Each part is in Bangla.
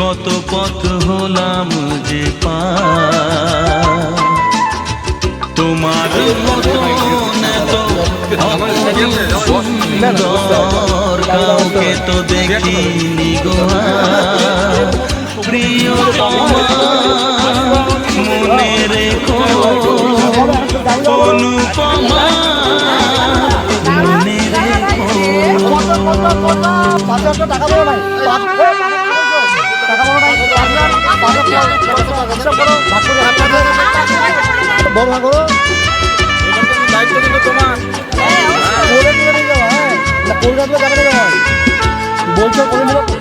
কত পথ হলাম যে পা তোমার কাউকে তো দেখিনি গোয়া প্রিয় মনে রেখো, অনুপমা, মনে রেখো। টাকা বলো বড় করো। দায়িত্ব কিন্তু তোমার। কলকাতা যাবে না বলছো তুমি বলছো?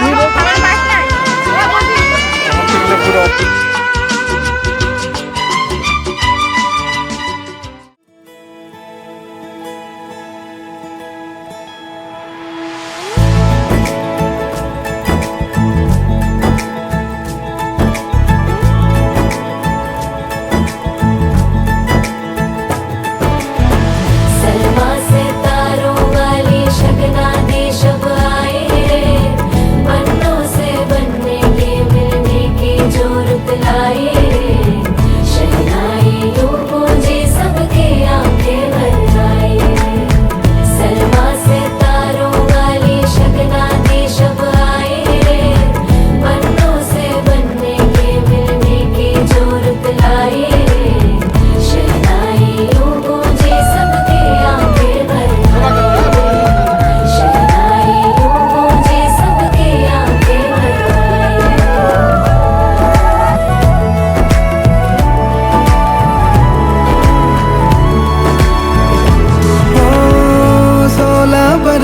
পুরো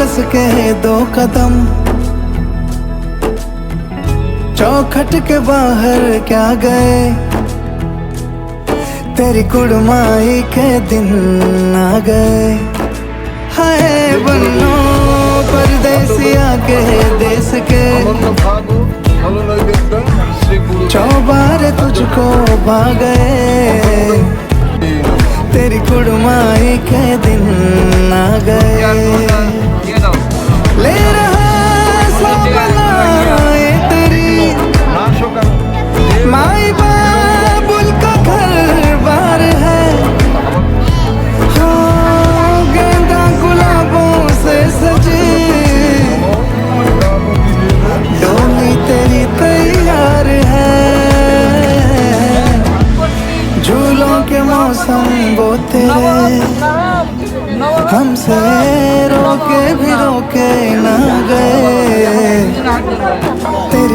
के दो कदम। चौखट के बाहर क्या गए? तेरी कुड़माई के दिन आ गए। हाय बनो परदेसिया के देश के। चौबार तुझको भाग गए। तेरी कुड़माई के दिन आ गए ले रहा सपना ये तेरी माई बाबुल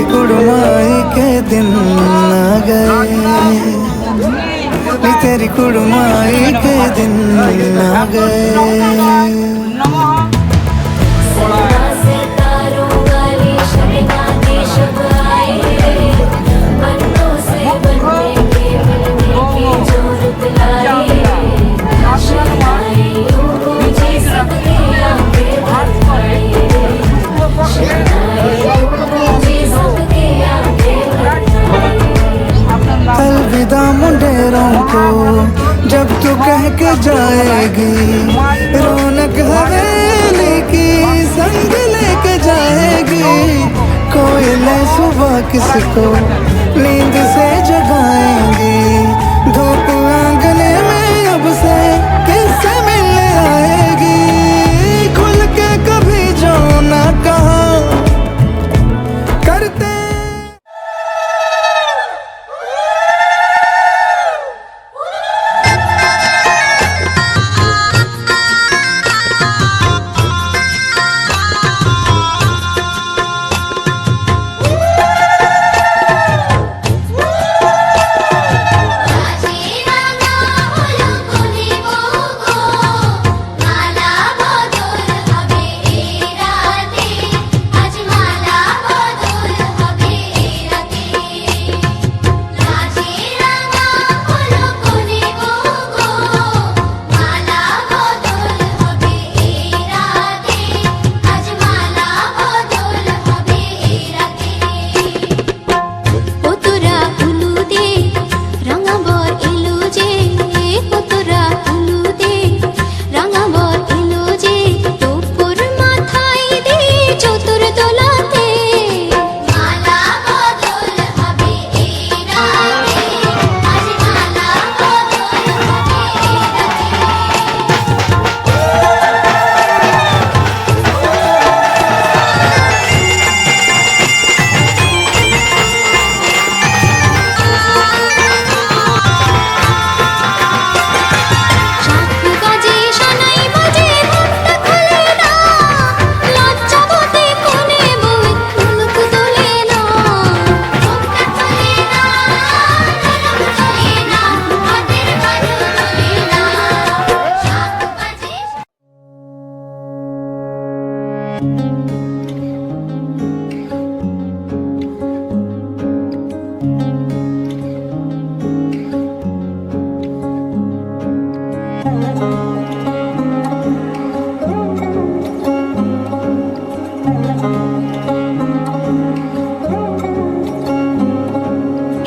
कुड़माई के दिन आ गए नी तेरी कुड़माई के दिन आ गए किसको नींद से जगाएँगी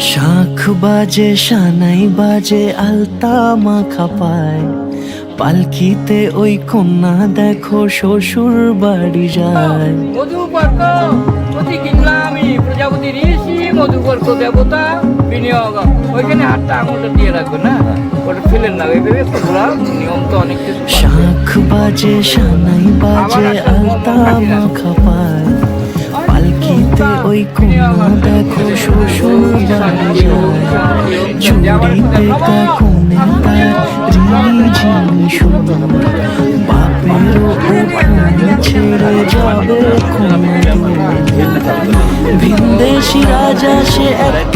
শাখ বাজে সানাই বাজে, আলতা মাখা পায়। পালকিতে ওই কন্যা দেখো, শ্বশুর বাড়ি যায়। মধুবর্গ প্রতি কিনলাম প্রজাপতি ঋষি মধুবর্গ দেবতা, বিনিয়োগ। ওইখানে হাতটা আঙুলটা দিয়ে রাখবে না? ওটা ফেলেন না এইভাবে তোমরা নিয়ম তো অনেক কিছু শাখ বাজে সানাই বাজে আলতা মাখা পায়। পালকিতে ওই কন্যা দেখো শ্বশুর চুরিতে কাকুনে তার ঝিনি শুনো বাপেরও ওখানে ছেড়ে যাবে কোনো ভিনদেশি রাজা সে এক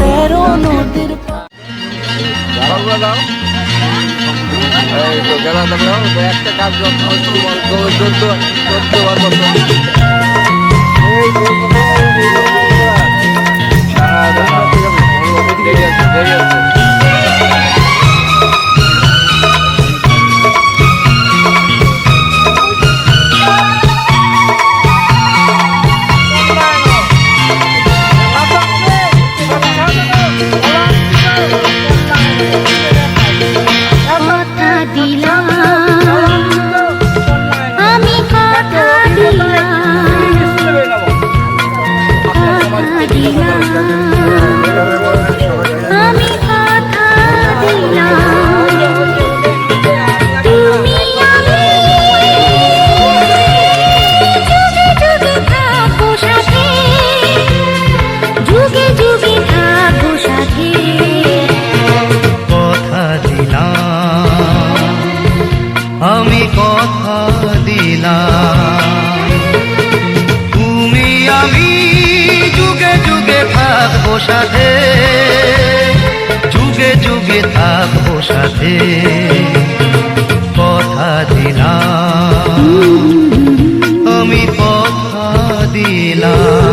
এই তো গেলাম একটা কাজ চোদ্দ চোদ্দ বার বছর যুগে যুগে থাকব সাথে। কথা দিলাম। আমি কথা দিলাম।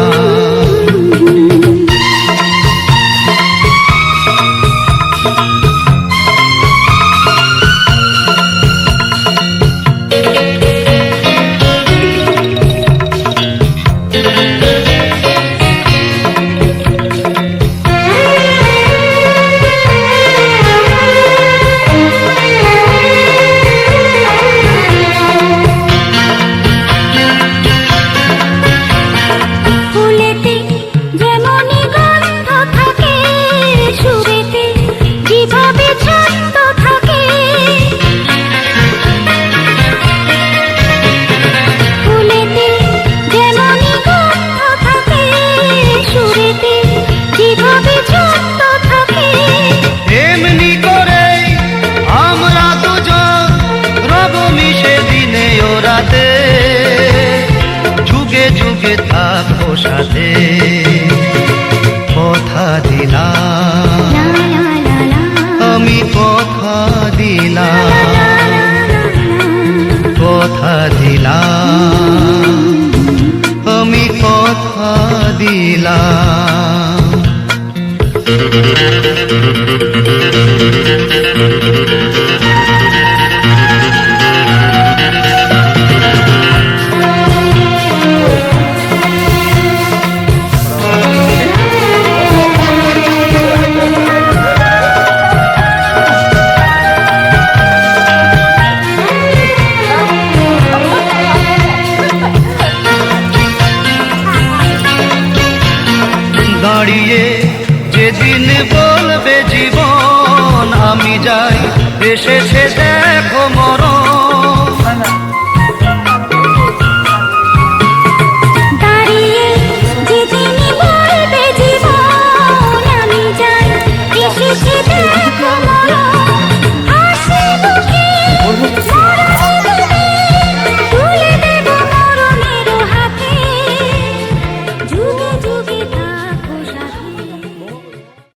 সাথে কথা দিলাম। আমি কথা দিলাম। কথা দিলাম। আমি কথা দিলাম। দাঁড়িয়ে